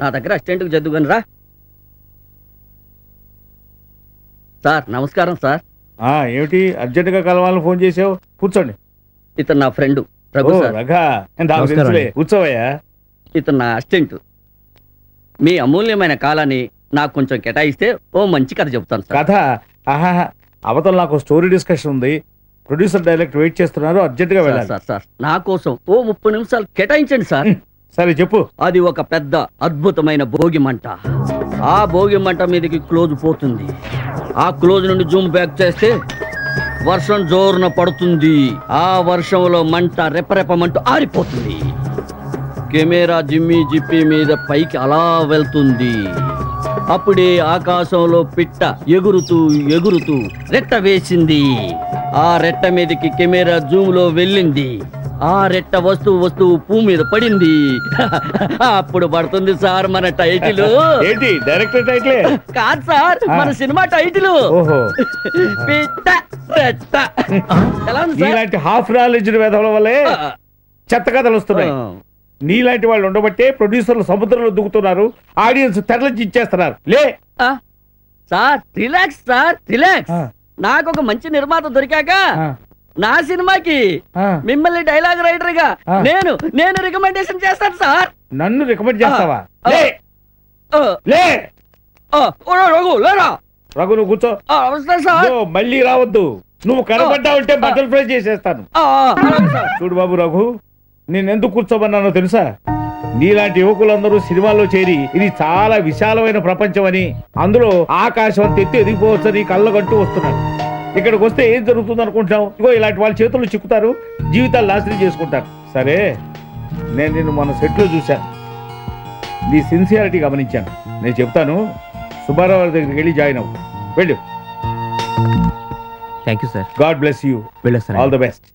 నా దగ్గర అసిస్టెంట్కి చదువుకొని రా. సార్ నమస్కారం సార్. ఆ ఏమిటి? అర్జెంట్గా కలవాలని ఫోన్ చేసావు? కూర్చోండి. ఇతను నా ఫ్రెండ్ రఘు సార్. రఘా నాకు తెలుసులే. కూర్చోవయ్యా. ఇతను నా అసిస్టెంట్. మీ అమూల్యమైన కాలాన్ని నాకు కొంచెం కేటాయిస్తే ఓ మంచి కథ చెప్తాను సార్. కథ? ఆహా అవతల నాకు స్టోరీ డిస్కషన్ ఉంది. ప్రొడ్యూసర్ డైరెక్టర్ వెయిట్ చేస్తున్నారు. అర్జెంట్గా సార్, వెళ్ళాలి. Sir sir. నా కోసం ఓ ముప్పై నిమిషాలు కేటాయించండి సార్. సరే చెప్పు. అది ఒక పెద్ద అద్భుతమైన భోగి మంట. ఆ భోగి మంట మీదకి క్లోజ్ పోతుంది. ఆ క్లోజ్ నుండి జూమ్ బ్యాక్ చేస్తే వర్షం జోరున పడుతుంది. ఆ వర్షంలో మంట రెపరెపమంటూ ఆరిపోతుంది. కెమెరా జిమ్మి జిప్పి మీద పైకి అలా వెళ్తుంది. అప్పుడే ఆకాశంలో పిట్ట ఎగురుతూ ఎగురుతూ రెట్ట వేసింది. ఆ రెట్ట మీదకి కెమెరా జూమ్లో వెళ్ళింది. ఆ రెట్ట వస్తువు వస్తువు పూ మీద పడింది. అప్పుడు పడుతుంది సార్ మన టైటిల్. ఏంటి డైరెక్టర్ టైటిలే? కాదు సార్ మన సినిమా టైటిల్. ఓహో. పిట్ట రెట్ట. ఎలా ఉంది సార్? నీలాంటి హాఫ్ నాలెడ్జ్ వేదవల వల్లే చెత్త కథలు వస్తున్నాయి. నీలాంటి వాళ్ళు ఉండబట్టే ప్రొడ్యూసర్లు సముద్రంలో దుక్కుతున్నారు. ఆడియన్స్ తెరలించి ఇచ్చేస్తున్నారు. లే. ఆ, సార్ రిలాక్స్ సార్ రిలాక్స్. నాకు ఒక మంచి నిర్మాత దొరికాక ఆ, నా సినిమాకి. మిమ్మల్ని డైలాగ్ రైటర్గా. నేను నేను రికమెండేషన్ చేస్తాను సార్. నన్ను రికమెండ్ చేస్తావా. లే. రఘు లేరా రఘు నువ్వు కూర్చో. సార్. మళ్ళీ రావద్దు. నువ్వు కనబడ్డావంటే బటర్ ఫ్రై చేసేస్తాను. చూడు బాబు రఘు నేను ఎందుకు కూర్చోమన్నానో తెలుసా? నీలాంటి యువకులందరూ సినిమాల్లో చేరి ఇది చాలా విశాలమైన ప్రపంచం అని అందులో ఆకాశం అంత ఎత్తి ఎదిగిపోవచ్చని కళ్ళగంటూ వస్తున్నారు ఇక్కడికి వస్తే ఏం జరుగుతుంది అనుకుంటున్నావు? ఇగో ఇలాంటి వాళ్ళ చేతులు చిక్కుతారు జీవితాలు నాశనం చేసుకుంటారు. సరే నేను నిన్ను మన సెట్లో చూశాను నీ సిన్సియారిటీ గమనించాను. నేను చెప్తాను సుబ్బారావు గారి దగ్గరికి వెళ్ళి జాయిన్ అవ్వు. వెళ్ళు. Thank you sir God bless you. All the best.